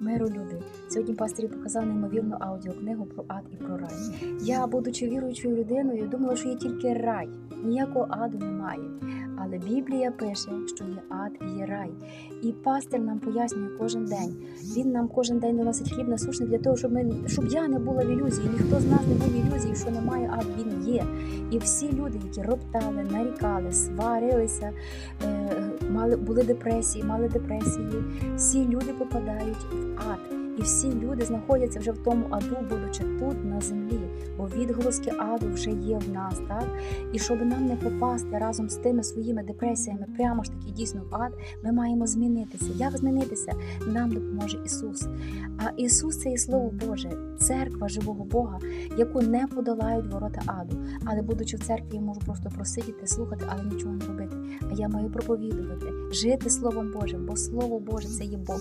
Миру люди. Сьогодні пастирі показав неймовірну аудіокнигу про ад і про рай. Я, будучи віруючою людиною, думала, що є тільки рай, ніякого аду немає. Але Біблія пише, що є ад і є рай. І пастир нам пояснює кожен день. Він нам кожен день доносить хліб насушний для того, щоб ми щоб я не була в ілюзії. Ніхто з нас не був в ілюзії, що немає аду. Він є. І всі люди, які роптали, нарікали, сварилися, е, мали були депресії, мали депресії. Всі люди попадають в ад. І всі люди знаходяться вже в тому аду, будучи тут на землі, бо відголоски аду вже є в нас, так? І щоб нам не попасти разом з тими своїми депресіями, прямо ж таки дійсно в ад, ми маємо змінитися. Як змінитися? Нам допоможе Ісус. А Ісус це є Слово Боже, церква живого Бога, яку не подолають ворота аду. Але будучи в церкві, я можу просто просидіти, слухати, але нічого не робити. Я маю проповідувати, жити Словом Божим, бо Слово Боже це є Бог.